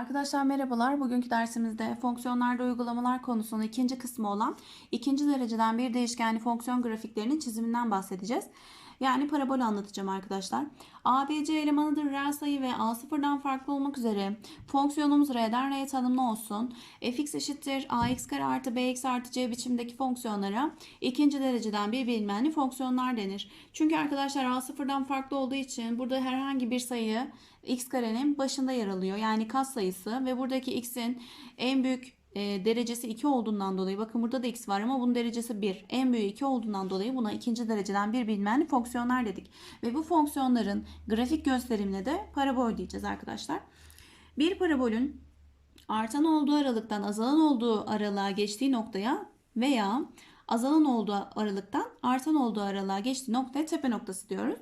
Arkadaşlar merhabalar. Bugünkü dersimizde fonksiyonlarda uygulamalar konusunun ikinci kısmı olan ikinci dereceden bir değişkenli fonksiyon grafiklerinin çiziminden bahsedeceğiz. Yani parabol anlatacağım arkadaşlar. ABC elemanıdır reel sayı ve A sıfırdan farklı olmak üzere fonksiyonumuz R'den R'ye tanımlı olsun. fx eşittir ax kare artı bx artı c biçimdeki fonksiyonlara ikinci dereceden bir bilinmeyenli fonksiyonlar denir. Çünkü arkadaşlar A sıfırdan farklı olduğu için burada herhangi bir sayı x karenin başında yer alıyor. Yani kat sayısı ve buradaki x'in en büyük e, derecesi 2 olduğundan dolayı bakın burada da x var ama bunun derecesi 1. En büyüğü 2 olduğundan dolayı buna ikinci dereceden bir bilinmeyenli fonksiyonlar dedik. Ve bu fonksiyonların grafik gösterimine de parabol diyeceğiz arkadaşlar. Bir parabolün artan olduğu aralıktan azalan olduğu aralığa geçtiği noktaya veya azalan olduğu aralıktan artan olduğu aralığa geçtiği noktaya tepe noktası diyoruz.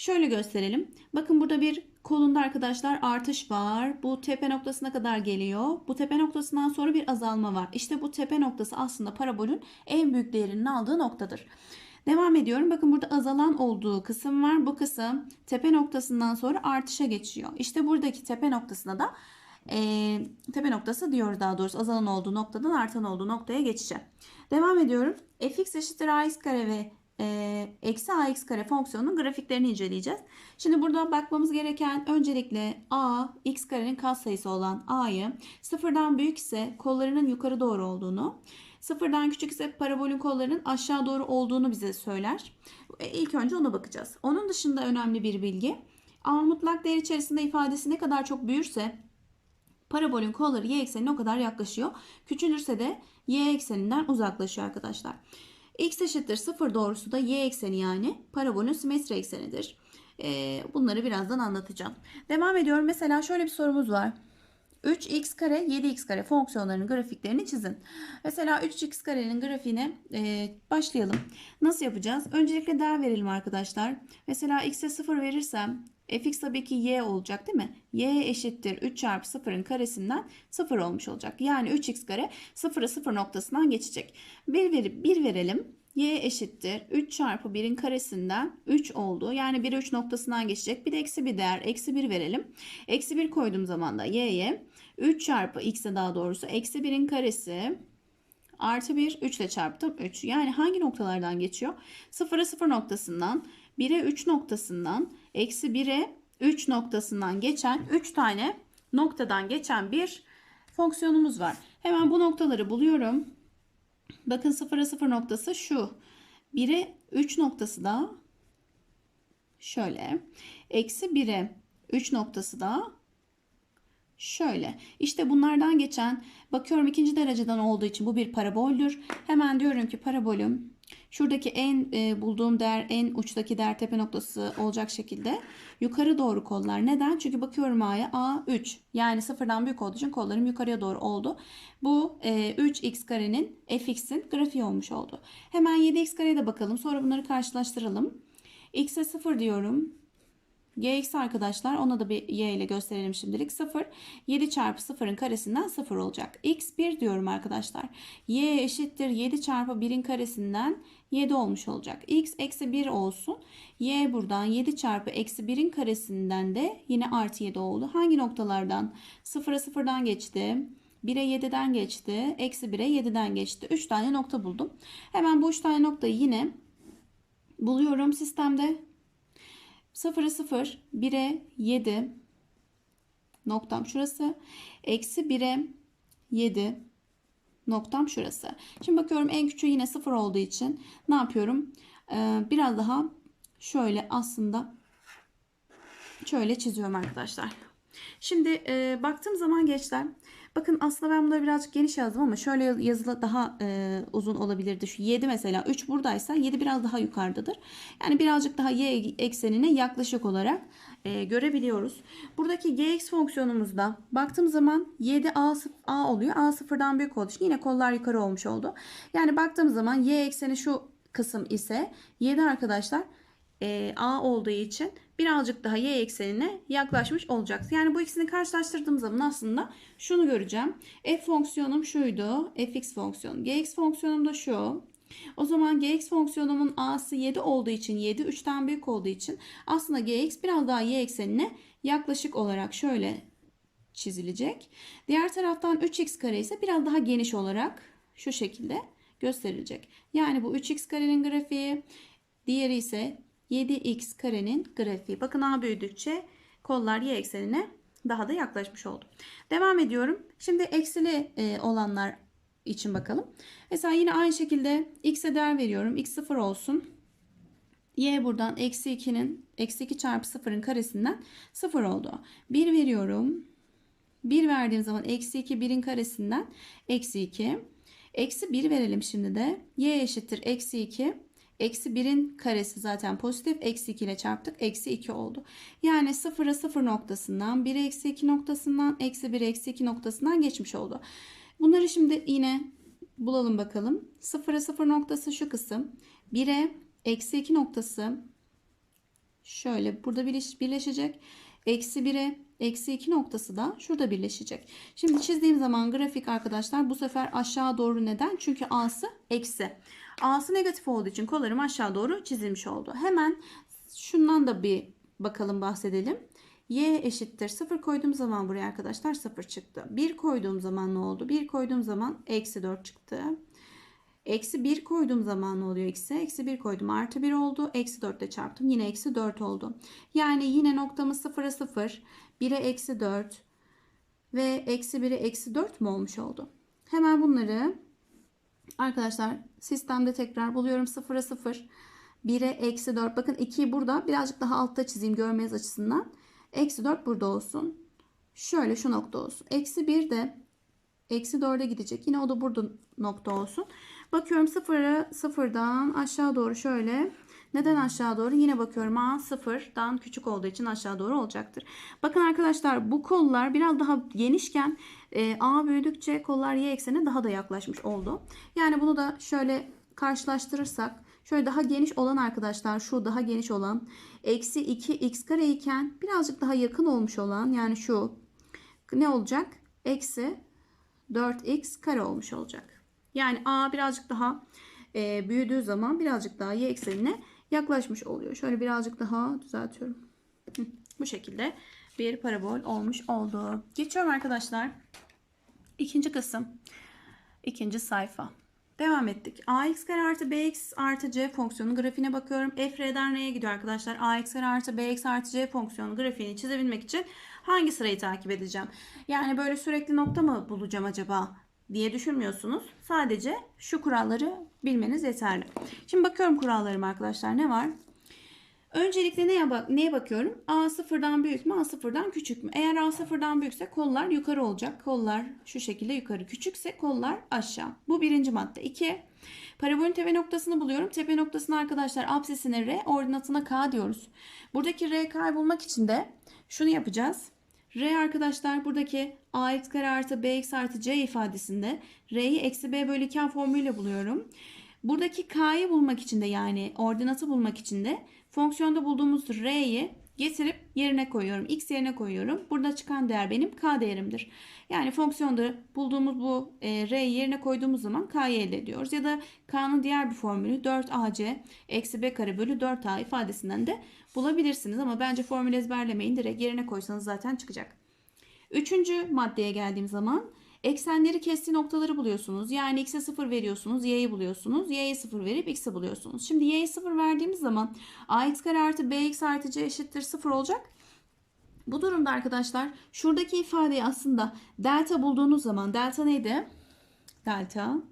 Şöyle gösterelim. Bakın burada bir kolunda arkadaşlar artış var. Bu tepe noktasına kadar geliyor. Bu tepe noktasından sonra bir azalma var. İşte bu tepe noktası aslında parabolün en büyük değerinin aldığı noktadır. Devam ediyorum. Bakın burada azalan olduğu kısım var. Bu kısım tepe noktasından sonra artışa geçiyor. İşte buradaki tepe noktasına da e, tepe noktası diyoruz daha doğrusu azalan olduğu noktadan artan olduğu noktaya geçişe. Devam ediyorum. fx eşittir ax kare ve eksi ax kare fonksiyonunun grafiklerini inceleyeceğiz. Şimdi burada bakmamız gereken öncelikle a x karenin katsayısı olan a'yı sıfırdan büyük ise kollarının yukarı doğru olduğunu, sıfırdan küçük ise parabolün kollarının aşağı doğru olduğunu bize söyler. E, ilk önce ona bakacağız. Onun dışında önemli bir bilgi. A mutlak değer içerisinde ifadesi ne kadar çok büyürse parabolün kolları y eksenine o kadar yaklaşıyor. Küçülürse de y ekseninden uzaklaşıyor arkadaşlar. X eşittir 0 doğrusu da y ekseni yani parabolün simetri eksenidir. Ee, bunları birazdan anlatacağım. Devam ediyorum. Mesela şöyle bir sorumuz var. 3x kare 7x kare fonksiyonlarının grafiklerini çizin. Mesela 3x karenin grafiğine e, başlayalım. Nasıl yapacağız? Öncelikle değer verelim arkadaşlar. Mesela x'e 0 verirsem fx tabii ki y olacak değil mi? y eşittir 3 çarpı 0'ın karesinden 0 olmuş olacak. Yani 3x kare 0'a 0 noktasından geçecek. 1, verip 1 verelim. y eşittir 3 çarpı 1'in karesinden 3 oldu. Yani 1 3 noktasından geçecek. Bir de eksi bir değer eksi 1 verelim. Eksi 1 koyduğum zaman da y'ye 3 çarpı x'e daha doğrusu eksi 1'in karesi artı 1 3 ile çarptım 3. Yani hangi noktalardan geçiyor? 0'a 0 noktasından 1'e 3 noktasından eksi 1'e 3 noktasından geçen 3 tane noktadan geçen bir fonksiyonumuz var. Hemen bu noktaları buluyorum. Bakın 0'a 0 noktası şu. 1'e 3 noktası da şöyle. Eksi 1'e 3 noktası da şöyle. İşte bunlardan geçen bakıyorum ikinci dereceden olduğu için bu bir paraboldür. Hemen diyorum ki parabolüm şuradaki en e, bulduğum değer en uçtaki değer tepe noktası olacak şekilde yukarı doğru kollar. Neden? Çünkü bakıyorum A'ya A 3 yani sıfırdan büyük olduğu için kollarım yukarıya doğru oldu. Bu e, 3x karenin fx'in grafiği olmuş oldu. Hemen 7x kareye de bakalım. Sonra bunları karşılaştıralım. x'e 0 diyorum. Gx arkadaşlar ona da bir y ile gösterelim şimdilik. 0 7 çarpı 0'ın karesinden 0 olacak. x 1 diyorum arkadaşlar. y eşittir 7 çarpı 1'in karesinden 7 olmuş olacak. x eksi 1 olsun. y buradan 7 çarpı eksi 1'in karesinden de yine artı 7 oldu. Hangi noktalardan? 0'a 0'dan geçti. 1'e 7'den geçti. Eksi 1'e 7'den geçti. 3 tane nokta buldum. Hemen bu 3 tane noktayı yine buluyorum sistemde. 0'a 0, 1'e 7 noktam şurası. Eksi 1'e 7 noktam şurası. Şimdi bakıyorum en küçüğü yine 0 olduğu için ne yapıyorum? Ee, biraz daha şöyle aslında şöyle çiziyorum arkadaşlar. Şimdi e, baktığım zaman gençler bakın aslında ben bunları birazcık geniş yazdım ama şöyle yazılı daha e, uzun olabilirdi. Şu 7 mesela 3 buradaysa 7 biraz daha yukarıdadır. Yani birazcık daha y eksenine yaklaşık olarak e, görebiliyoruz. Buradaki gx fonksiyonumuzda baktığım zaman 7 a, a oluyor. a sıfırdan büyük olduğu için yine kollar yukarı olmuş oldu. Yani baktığım zaman y ekseni şu kısım ise 7 arkadaşlar e, a olduğu için birazcık daha y eksenine yaklaşmış olacaksın. Yani bu ikisini karşılaştırdığım zaman aslında şunu göreceğim. f fonksiyonum şuydu. fx fonksiyonu. gx fonksiyonum da şu. O zaman gx fonksiyonumun a'sı 7 olduğu için 7 3'ten büyük olduğu için aslında gx biraz daha y eksenine yaklaşık olarak şöyle çizilecek. Diğer taraftan 3x kare ise biraz daha geniş olarak şu şekilde gösterilecek. Yani bu 3x karenin grafiği, diğeri ise 7x karenin grafiği. Bakın a büyüdükçe kollar y eksenine daha da yaklaşmış oldu. Devam ediyorum. Şimdi eksili e, olanlar için bakalım. Mesela yine aynı şekilde x'e değer veriyorum. x 0 olsun. y buradan eksi 2'nin eksi 2 çarpı 0'ın karesinden 0 oldu. 1 veriyorum. 1 verdiğim zaman eksi 2 1'in karesinden eksi 2. Eksi 1 verelim şimdi de. y eşittir eksi 2. Eksi 1'in karesi zaten pozitif. Eksi 2 ile çarptık. Eksi 2 oldu. Yani 0'a 0 noktasından 1'e eksi 2 noktasından eksi 1 eksi 2 noktasından geçmiş oldu. Bunları şimdi yine bulalım bakalım. 0'a 0 noktası şu kısım. 1'e eksi 2 noktası şöyle burada birleş, birleşecek. Eksi 1'e eksi 2 noktası da şurada birleşecek. Şimdi çizdiğim zaman grafik arkadaşlar bu sefer aşağı doğru neden? Çünkü A'sı eksi. A'sı negatif olduğu için kollarım aşağı doğru çizilmiş oldu. Hemen şundan da bir bakalım bahsedelim. Y eşittir 0 koyduğum zaman buraya arkadaşlar 0 çıktı. 1 koyduğum zaman ne oldu? 1 koyduğum zaman eksi 4 çıktı. Eksi 1 koyduğum zaman ne oluyor x'e? Eksi 1 koydum artı 1 oldu. Eksi 4 ile çarptım. Yine eksi 4 oldu. Yani yine noktamız 0'a 0. 1'e eksi 4 ve eksi 1'e eksi 4 mü olmuş oldu? Hemen bunları arkadaşlar sistemde tekrar buluyorum 0'a 0. 1'e eksi 4. Bakın 2'yi burada birazcık daha altta çizeyim görmeniz açısından. Eksi 4 burada olsun. Şöyle şu nokta olsun. Eksi 1 de eksi 4'e gidecek. Yine o da burada nokta olsun. Bakıyorum 0'a 0'dan aşağı doğru şöyle. Neden aşağı doğru? Yine bakıyorum A 0'dan küçük olduğu için aşağı doğru olacaktır. Bakın arkadaşlar bu kollar biraz daha genişken e, A büyüdükçe kollar Y eksenine daha da yaklaşmış oldu. Yani bunu da şöyle karşılaştırırsak şöyle daha geniş olan arkadaşlar şu daha geniş olan eksi 2 x kare iken birazcık daha yakın olmuş olan yani şu ne olacak? Eksi 4x kare olmuş olacak. Yani A birazcık daha e, büyüdüğü zaman birazcık daha y eksenine yaklaşmış oluyor. Şöyle birazcık daha düzeltiyorum. Bu şekilde bir parabol olmuş oldu. Geçiyorum arkadaşlar. İkinci kısım. ikinci sayfa. Devam ettik. ax kare artı bx artı c fonksiyonu grafiğine bakıyorum. f r'den r'ye gidiyor arkadaşlar. ax kare artı bx artı c fonksiyonu grafiğini çizebilmek için hangi sırayı takip edeceğim? Yani böyle sürekli nokta mı bulacağım acaba diye düşünmüyorsunuz. Sadece şu kuralları bilmeniz yeterli. Şimdi bakıyorum kurallarıma arkadaşlar ne var? Öncelikle neye, bak neye bakıyorum? A sıfırdan büyük mü? A sıfırdan küçük mü? Eğer A sıfırdan büyükse kollar yukarı olacak. Kollar şu şekilde yukarı. Küçükse kollar aşağı. Bu birinci madde. 2. Parabolün tepe noktasını buluyorum. Tepe noktasını arkadaşlar apsisine R, ordinatına K diyoruz. Buradaki R kaybolmak için de şunu yapacağız. R arkadaşlar buradaki ax kare artı bx artı c ifadesinde r'yi eksi b bölü 2 formülüyle buluyorum. Buradaki k'yı bulmak için de yani ordinatı bulmak için de fonksiyonda bulduğumuz r'yi getirip yerine koyuyorum. x yerine koyuyorum. Burada çıkan değer benim k değerimdir. Yani fonksiyonda bulduğumuz bu e, r'yi yerine koyduğumuz zaman k'yı elde ediyoruz. Ya da k'nın diğer bir formülü 4ac eksi b kare bölü 4a ifadesinden de bulabilirsiniz. Ama bence formülü ezberlemeyin. Direkt yerine koysanız zaten çıkacak. Üçüncü maddeye geldiğim zaman eksenleri kestiği noktaları buluyorsunuz. Yani x'e 0 veriyorsunuz, y'yi buluyorsunuz. y'ye 0 verip x'e buluyorsunuz. Şimdi y'ye 0 verdiğimiz zaman ax kare artı bx artı c eşittir 0 olacak. Bu durumda arkadaşlar şuradaki ifadeyi aslında delta bulduğunuz zaman delta neydi? Delta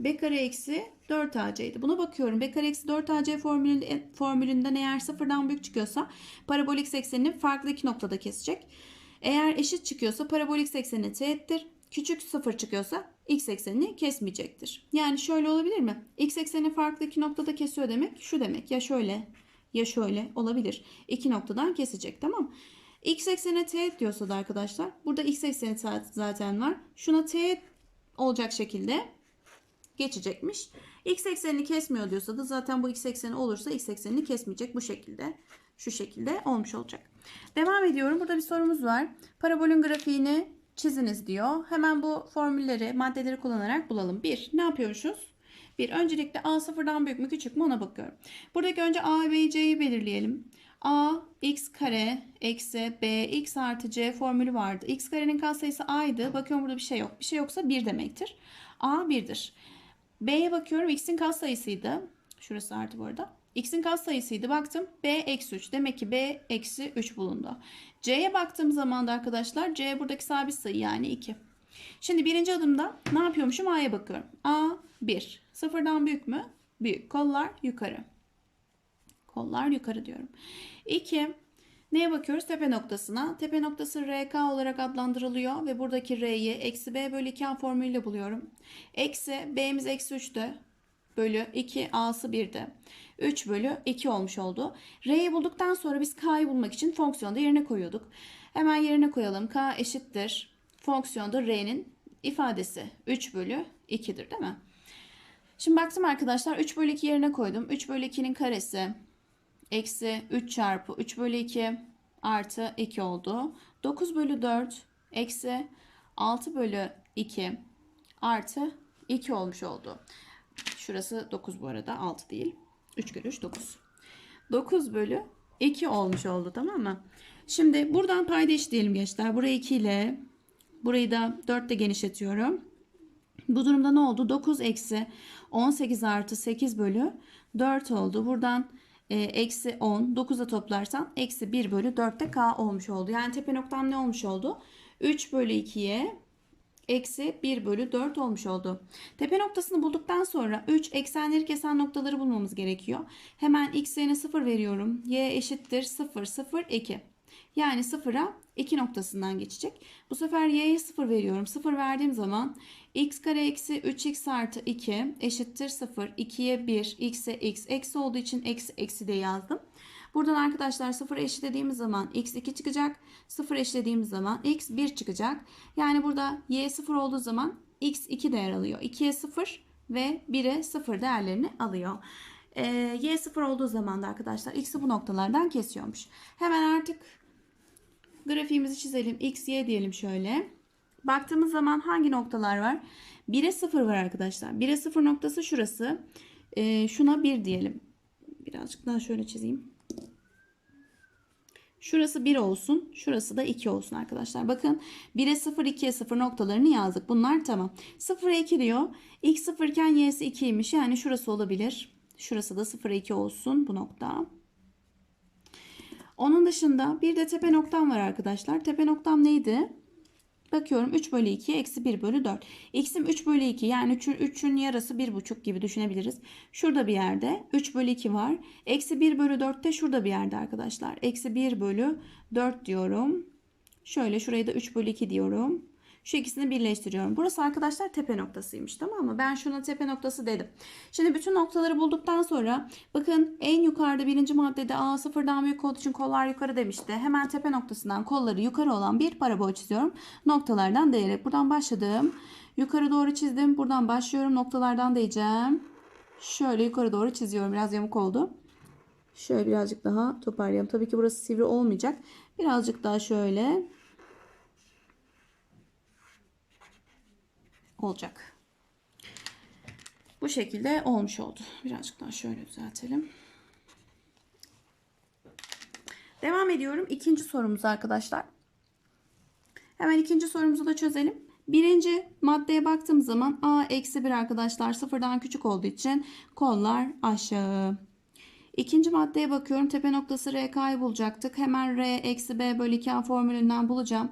b kare eksi 4ac'ydi. Buna bakıyorum. b kare eksi 4ac formülünde, formülünden eğer sıfırdan büyük çıkıyorsa parabolik eksenini farklı iki noktada kesecek. Eğer eşit çıkıyorsa parabolik eksenini teğettir. Küçük sıfır çıkıyorsa x eksenini kesmeyecektir. Yani şöyle olabilir mi? x ekseni farklı iki noktada kesiyor demek şu demek. Ya şöyle ya şöyle olabilir. İki noktadan kesecek tamam X ekseni teğet diyorsa da arkadaşlar burada x ekseni zaten var. Şuna teğet olacak şekilde geçecekmiş. X eksenini kesmiyor diyorsa da zaten bu x ekseni olursa x eksenini kesmeyecek bu şekilde. Şu şekilde olmuş olacak. Devam ediyorum. Burada bir sorumuz var. Parabolün grafiğini çiziniz diyor. Hemen bu formülleri, maddeleri kullanarak bulalım. 1. Ne yapıyoruz? 1. Öncelikle A sıfırdan büyük mü küçük mü ona bakıyorum. Buradaki önce A ve C'yi belirleyelim. a x kare eksi b x artı c formülü vardı. x karenin katsayısı a'ydı. Bakıyorum burada bir şey yok. Bir şey yoksa 1 demektir. a 1'dir. b'ye bakıyorum x'in katsayısıydı. Şurası artı bu arada. X'in katsayısıydı. Baktım b eksi 3. Demek ki b eksi 3 bulundu. c'ye baktığım zaman da arkadaşlar c buradaki sabit sayı yani 2. Şimdi birinci adımda ne yapıyormuşum? A'ya bakıyorum. A 1. Sıfırdan büyük mü? Büyük. Kollar yukarı. Kollar yukarı diyorum. 2. Neye bakıyoruz? Tepe noktasına. Tepe noktası RK olarak adlandırılıyor ve buradaki R'yi eksi B bölü 2 A formülüyle buluyorum. Eksi B'miz eksi 3'tü. Bölü 2 A'sı 1'di. 3 bölü 2 olmuş oldu. R'yi bulduktan sonra biz K'yı bulmak için fonksiyonda yerine koyuyorduk. Hemen yerine koyalım. K eşittir. Fonksiyonda R'nin ifadesi 3 bölü 2'dir değil mi? Şimdi baktım arkadaşlar 3 bölü 2 yerine koydum. 3 bölü 2'nin karesi eksi 3 çarpı 3 bölü 2 artı 2 oldu. 9 bölü 4 eksi 6 bölü 2 artı 2 olmuş oldu. Şurası 9 bu arada 6 değil. 3 kere 3 9. 9 bölü 2 olmuş oldu tamam mı? Şimdi buradan payda eşitleyelim gençler. Burayı 2 ile burayı da 4 ile genişletiyorum. Bu durumda ne oldu? 9 eksi 18 artı 8 bölü 4 oldu. Buradan e, eksi 10 9'a toplarsan eksi 1 bölü 4'te k olmuş oldu. Yani tepe noktam ne olmuş oldu? 3 bölü 2'ye eksi 1 bölü 4 olmuş oldu. Tepe noktasını bulduktan sonra 3 eksenleri kesen noktaları bulmamız gerekiyor. Hemen x yerine 0 veriyorum. y eşittir 0 0 2. Yani 0'a 2 noktasından geçecek. Bu sefer y'ye 0 veriyorum. 0 verdiğim zaman x kare eksi 3x artı 2 eşittir 0. 2'ye 1, x'e x. Eksi olduğu için eksi eksi de yazdım. Buradan arkadaşlar 0 eşitlediğimiz zaman x 2 çıkacak. 0 eşitlediğimiz zaman x 1 çıkacak. Yani burada y 0 olduğu zaman x 2 değer alıyor. 2'ye 0 ve 1'e 0 değerlerini alıyor. Ee, y 0 olduğu zaman da arkadaşlar x'i bu noktalardan kesiyormuş. Hemen artık grafiğimizi çizelim. X, Y diyelim şöyle. Baktığımız zaman hangi noktalar var? 1'e 0 var arkadaşlar. 1'e 0 noktası şurası. Ee, şuna 1 diyelim. Birazcık daha şöyle çizeyim. Şurası 1 olsun. Şurası da 2 olsun arkadaşlar. Bakın 1'e 0, 2'ye 0 noktalarını yazdık. Bunlar tamam. 0'a 2 diyor. X 0 iken Y'si 2'ymiş. Yani şurası olabilir. Şurası da 0'a 2 olsun bu nokta. Onun dışında bir de tepe noktam var arkadaşlar. Tepe noktam neydi? Bakıyorum 3 bölü 2 eksi 1 bölü 4. X'im 3 bölü 2 yani 3'ün 3'ün yarısı 1,5 gibi düşünebiliriz. Şurada bir yerde 3 bölü 2 var. Eksi 1 bölü 4 de şurada bir yerde arkadaşlar. Eksi 1 bölü 4 diyorum. Şöyle şurayı da 3 bölü 2 diyorum. Şu ikisini birleştiriyorum. Burası arkadaşlar tepe noktasıymış tamam mı? Ben şuna tepe noktası dedim. Şimdi bütün noktaları bulduktan sonra bakın en yukarıda birinci maddede A sıfırdan büyük olduğu için kollar yukarı demişti. Hemen tepe noktasından kolları yukarı olan bir parabol çiziyorum. Noktalardan değerek buradan başladım. Yukarı doğru çizdim. Buradan başlıyorum. Noktalardan değeceğim. Şöyle yukarı doğru çiziyorum. Biraz yamuk oldu. Şöyle birazcık daha toparlayalım. Tabii ki burası sivri olmayacak. Birazcık daha şöyle olacak. Bu şekilde olmuş oldu. Birazcık daha şöyle düzeltelim. Devam ediyorum. İkinci sorumuz arkadaşlar. Hemen ikinci sorumuzu da çözelim. Birinci maddeye baktığım zaman a eksi 1 arkadaşlar sıfırdan küçük olduğu için kollar aşağı. İkinci maddeye bakıyorum. Tepe noktası RK'yı bulacaktık. Hemen R eksi B bölü 2A formülünden bulacağım.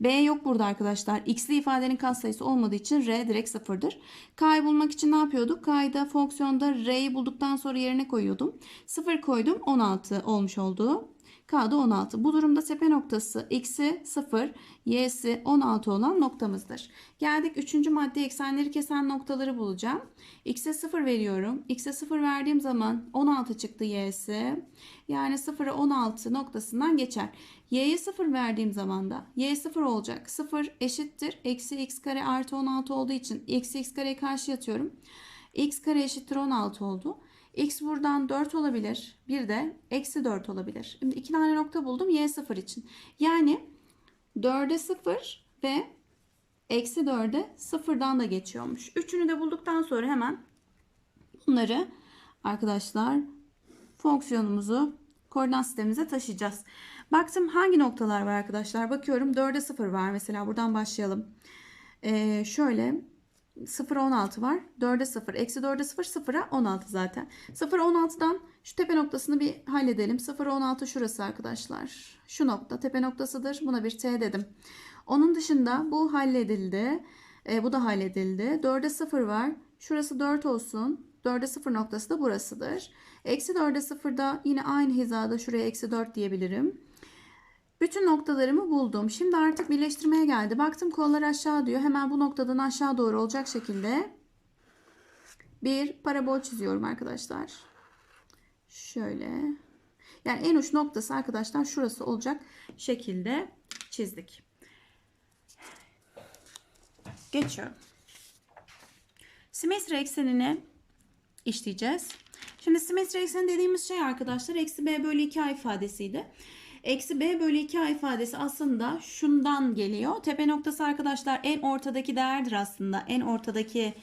B yok burada arkadaşlar. X'li ifadenin katsayısı olmadığı için R direkt sıfırdır. K'yı bulmak için ne yapıyorduk? K'yı da fonksiyonda R'yi bulduktan sonra yerine koyuyordum. 0 koydum 16 olmuş oldu. K'da 16. Bu durumda tepe noktası x'i 0, y'si 16 olan noktamızdır. Geldik 3. madde eksenleri kesen noktaları bulacağım. x'e 0 veriyorum. x'e 0 verdiğim zaman 16 çıktı y'si. Yani 0'a 16 noktasından geçer. y'ye 0 verdiğim zaman da y 0 olacak. 0 eşittir. Eksi x kare artı 16 olduğu için eksi x kareye karşı yatıyorum. x kare eşittir 16 oldu. X buradan 4 olabilir. Bir de eksi 4 olabilir. Şimdi iki tane nokta buldum y 0 için. Yani 4'e 0 ve eksi 4'e 0'dan da geçiyormuş. Üçünü de bulduktan sonra hemen bunları arkadaşlar fonksiyonumuzu koordinat sistemimize taşıyacağız. Baktım hangi noktalar var arkadaşlar? Bakıyorum 4'e 0 var mesela buradan başlayalım. Ee, şöyle 0 16 var. 4'e 0. Eksi 4'e 0 0'a 16 zaten. 0 16'dan şu tepe noktasını bir halledelim. 0 16 şurası arkadaşlar. Şu nokta tepe noktasıdır. Buna bir T dedim. Onun dışında bu halledildi. E, bu da halledildi. 4'e 0 var. Şurası 4 olsun. 4'e 0 noktası da burasıdır. Eksi 4'e 0'da yine aynı hizada şuraya eksi 4 diyebilirim. Bütün noktalarımı buldum. Şimdi artık birleştirmeye geldi. Baktım kollar aşağı diyor. Hemen bu noktadan aşağı doğru olacak şekilde bir parabol çiziyorum arkadaşlar. Şöyle. Yani en uç noktası arkadaşlar şurası olacak şekilde çizdik. Geçiyorum. Simetri eksenini işleyeceğiz. Şimdi simetri ekseni dediğimiz şey arkadaşlar eksi b bölü 2a ifadesiydi. Eksi b bölü 2a ifadesi aslında şundan geliyor. Tepe noktası arkadaşlar en ortadaki değerdir aslında. En ortadaki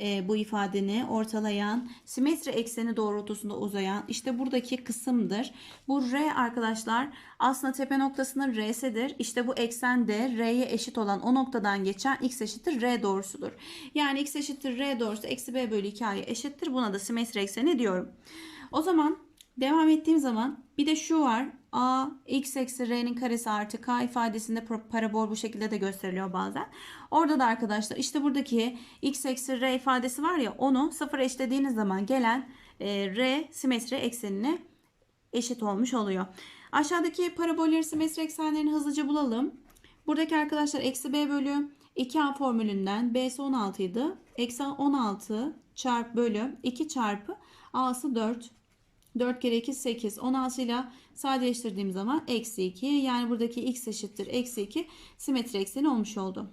e, bu ifadeni ortalayan simetri ekseni doğrultusunda uzayan işte buradaki kısımdır. Bu r arkadaşlar aslında tepe noktasının r'sidir. İşte bu eksen de r'ye eşit olan o noktadan geçen x eşittir r doğrusudur. Yani x eşittir r doğrusu eksi b bölü 2a'ya eşittir. Buna da simetri ekseni diyorum. O zaman devam ettiğim zaman bir de şu var. A x eksi r'nin karesi artı k ifadesinde parabol bu şekilde de gösteriliyor bazen. Orada da arkadaşlar işte buradaki x eksi r ifadesi var ya onu sıfır eşlediğiniz zaman gelen e, r simetri eksenine eşit olmuş oluyor. Aşağıdaki parabollerin simetri eksenlerini hızlıca bulalım. Buradaki arkadaşlar eksi b bölü 2a formülünden b'si 16 idi. Eksi 16 çarp bölü 2 çarpı a'sı 4 4 kere 2 8. 16 ile sadeleştirdiğim zaman eksi 2. Yani buradaki x eşittir. Eksi 2 simetri ekseni olmuş oldu.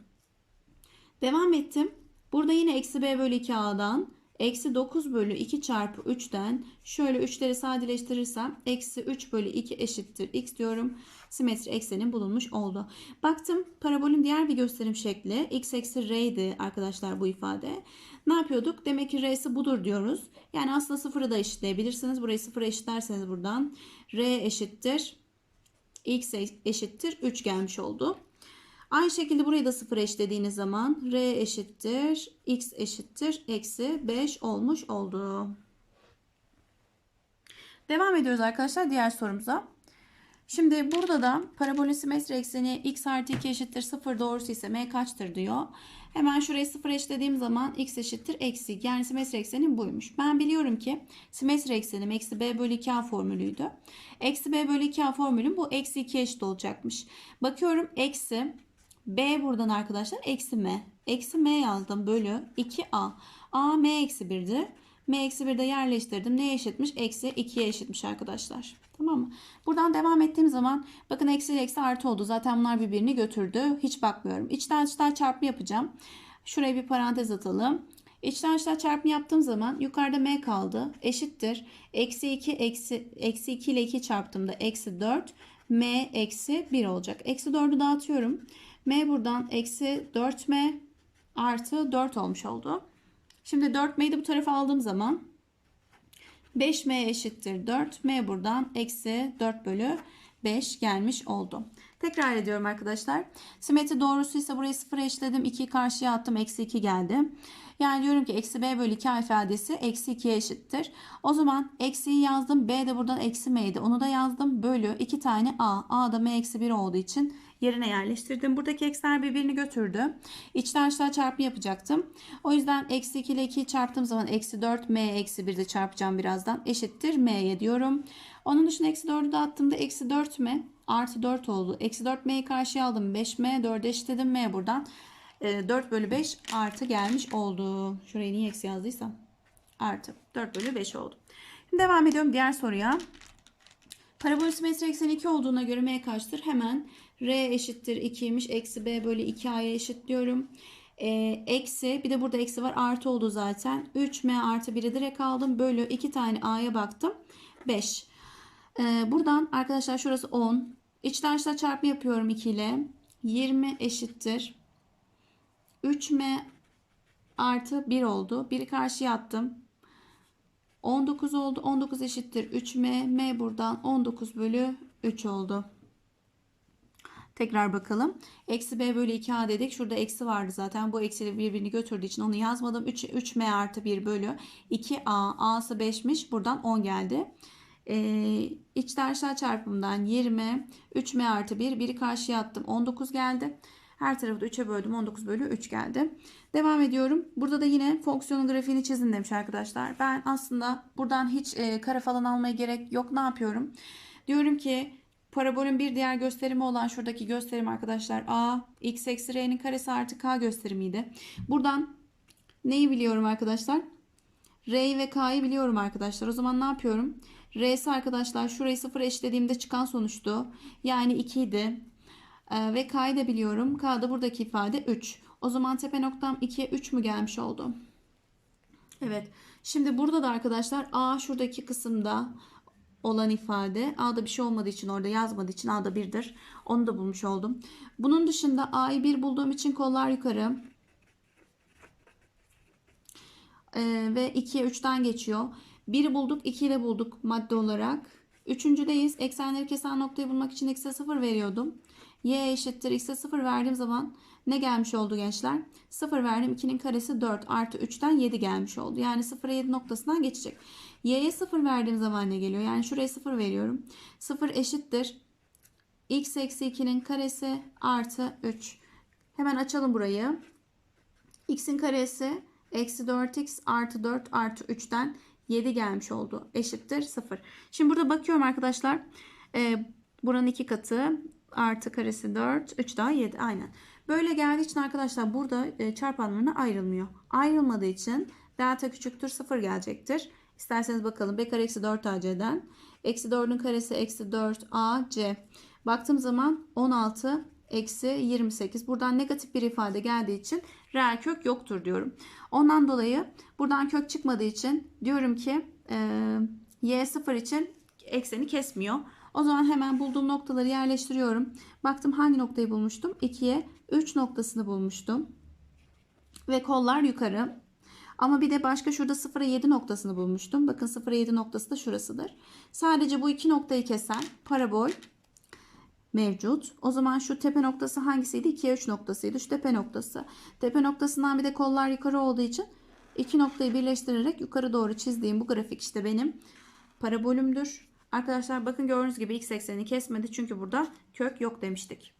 Devam ettim. Burada yine eksi b bölü 2a'dan eksi 9 bölü 2 çarpı 3'ten şöyle 3'leri sadeleştirirsem eksi 3 bölü 2 eşittir x diyorum. Simetri eksenin bulunmuş oldu. Baktım parabolün diğer bir gösterim şekli x eksi r'ydi arkadaşlar bu ifade. Ne yapıyorduk? Demek ki r'si budur diyoruz. Yani aslında sıfırı da eşitleyebilirsiniz. Burayı sıfıra eşitlerseniz buradan r eşittir x eşittir 3 gelmiş oldu. Aynı şekilde burayı da sıfır eşlediğiniz zaman r eşittir x eşittir eksi 5 olmuş oldu. Devam ediyoruz arkadaşlar diğer sorumuza. Şimdi burada da parabolün simetri ekseni x artı 2 eşittir 0 doğrusu ise m kaçtır diyor. Hemen şurayı 0 eşlediğim zaman x eşittir eksi. Yani simetri eksenim buymuş. Ben biliyorum ki simetri eksenim eksi b bölü 2a formülüydü. Eksi b bölü 2a formülüm bu eksi 2 eşit olacakmış. Bakıyorum eksi b buradan arkadaşlar eksi m. Eksi m yazdım bölü 2a. a m eksi 1'dir. m eksi 1'de yerleştirdim. Neye eşitmiş? Eksi 2'ye eşitmiş arkadaşlar. Tamam mı? Buradan devam ettiğim zaman bakın eksi eksi artı oldu. Zaten bunlar birbirini götürdü. Hiç bakmıyorum. İçten dışlar çarpımı yapacağım. Şuraya bir parantez atalım. İçten dışlar çarpımı yaptığım zaman yukarıda m kaldı. Eşittir. Eksi 2 eksi, eksi 2 ile 2 çarptığımda eksi 4 m eksi 1 olacak. Eksi 4'ü dağıtıyorum. M buradan eksi 4m artı 4 olmuş oldu. Şimdi 4m'yi de bu tarafa aldığım zaman 5m eşittir 4. m buradan eksi 4 bölü 5 gelmiş oldu. Tekrar ediyorum arkadaşlar. Simetri doğrusuysa burayı 0 eşledim. 2'yi karşıya attım. Eksi 2 geldi. Yani diyorum ki eksi b bölü 2 ifadesi eksi 2'ye eşittir. O zaman eksiyi yazdım. b de buradan eksi m'ydi. Onu da yazdım. Bölü 2 tane a. a da m eksi 1 olduğu için yerine yerleştirdim. Buradaki eksiler birbirini götürdü. İçler dışlar çarpı yapacaktım. O yüzden eksi 2 ile 2'yi çarptığım zaman eksi 4 m eksi 1 de çarpacağım birazdan. Eşittir m'ye diyorum. Onun dışında eksi 4'ü de attığımda eksi 4 m artı 4 oldu. Eksi 4 m'yi karşıya aldım. 5 m 4'e eşitledim m buradan. 4 bölü 5 artı gelmiş oldu. Şuraya niye eksi yazdıysam. Artı 4 bölü 5 oldu. Şimdi devam ediyorum diğer soruya. Parabol simetri ekseni 2 olduğuna göre m kaçtır? Hemen r eşittir 2'ymiş. Eksi b bölü 2a'ya eşitliyorum. E, eksi bir de burada eksi var artı oldu zaten. 3m artı 1'i direkt aldım. Bölü 2 tane a'ya baktım. 5. E, buradan arkadaşlar şurası 10. İçler dışlar çarpımı yapıyorum 2 ile. 20 eşittir. 3m artı 1 oldu. 1'i karşıya attım. 19 oldu. 19 eşittir 3m. m buradan 19 bölü 3 oldu. Tekrar bakalım. Eksi b bölü 2a dedik. Şurada eksi vardı zaten. Bu eksiyle birbirini götürdüğü için onu yazmadım. 3, 3m artı 1 bölü 2a. a'sı 5'miş. Buradan 10 geldi. Ee, içler aşağı çarpımından 20. 3m artı 1. 1'i karşıya attım. 19 geldi. Her tarafı da 3'e böldüm. 19 bölü 3 geldi. Devam ediyorum. Burada da yine fonksiyonun grafiğini çizin demiş arkadaşlar. Ben aslında buradan hiç e, kare falan almaya gerek yok. Ne yapıyorum? Diyorum ki parabolün bir diğer gösterimi olan şuradaki gösterim arkadaşlar a x eksi r'nin karesi artı k gösterimiydi. Buradan neyi biliyorum arkadaşlar? R'yi ve k'yı biliyorum arkadaşlar. O zaman ne yapıyorum? R'si arkadaşlar şurayı sıfır eşitlediğimde çıkan sonuçtu. Yani 2 idi. Ee, ve k'yı da biliyorum. K da buradaki ifade 3. O zaman tepe noktam 2'ye 3 mü gelmiş oldu? Evet. Şimdi burada da arkadaşlar A şuradaki kısımda olan ifade. A'da bir şey olmadığı için orada yazmadığı için A'da 1'dir. Onu da bulmuş oldum. Bunun dışında A'yı 1 bulduğum için kollar yukarı. Ee, ve 2'ye 3'ten geçiyor. 1'i bulduk 2'yi de bulduk madde olarak. Üçüncüdeyiz. Eksenleri kesen noktayı bulmak için x'e 0 veriyordum. y eşittir x'e 0 verdiğim zaman ne gelmiş oldu gençler? 0 verdim 2'nin karesi 4 artı 3'ten 7 gelmiş oldu. Yani 0'a 7 noktasından geçecek. Y'ye 0 verdiğim zaman ne geliyor? Yani şuraya 0 veriyorum. 0 eşittir x eksi 2'nin karesi artı 3. Hemen açalım burayı. x'in karesi eksi 4x artı 4 artı 3'ten 7 gelmiş oldu. Eşittir 0. Şimdi burada bakıyorum arkadaşlar. Ee, buranın iki katı artı karesi 4. 3 daha 7. Aynen. Böyle geldiği için arkadaşlar burada e, çarpanlarına ayrılmıyor. Ayrılmadığı için delta küçüktür 0 gelecektir. İsterseniz bakalım. B kare eksi 4 AC'den. Eksi 4'ün karesi eksi 4 AC. Baktığım zaman 16 eksi 28. Buradan negatif bir ifade geldiği için reel kök yoktur diyorum. Ondan dolayı buradan kök çıkmadığı için diyorum ki e, y 0 için ekseni kesmiyor. O zaman hemen bulduğum noktaları yerleştiriyorum. Baktım hangi noktayı bulmuştum? 2'ye 3 noktasını bulmuştum. Ve kollar yukarı. Ama bir de başka şurada 0'a 7 noktasını bulmuştum. Bakın 0'a 7 noktası da şurasıdır. Sadece bu iki noktayı kesen parabol mevcut. O zaman şu tepe noktası hangisiydi? 2'ye 3 noktasıydı. Şu tepe noktası. Tepe noktasından bir de kollar yukarı olduğu için iki noktayı birleştirerek yukarı doğru çizdiğim bu grafik işte benim parabolümdür. Arkadaşlar bakın gördüğünüz gibi x eksenini kesmedi çünkü burada kök yok demiştik.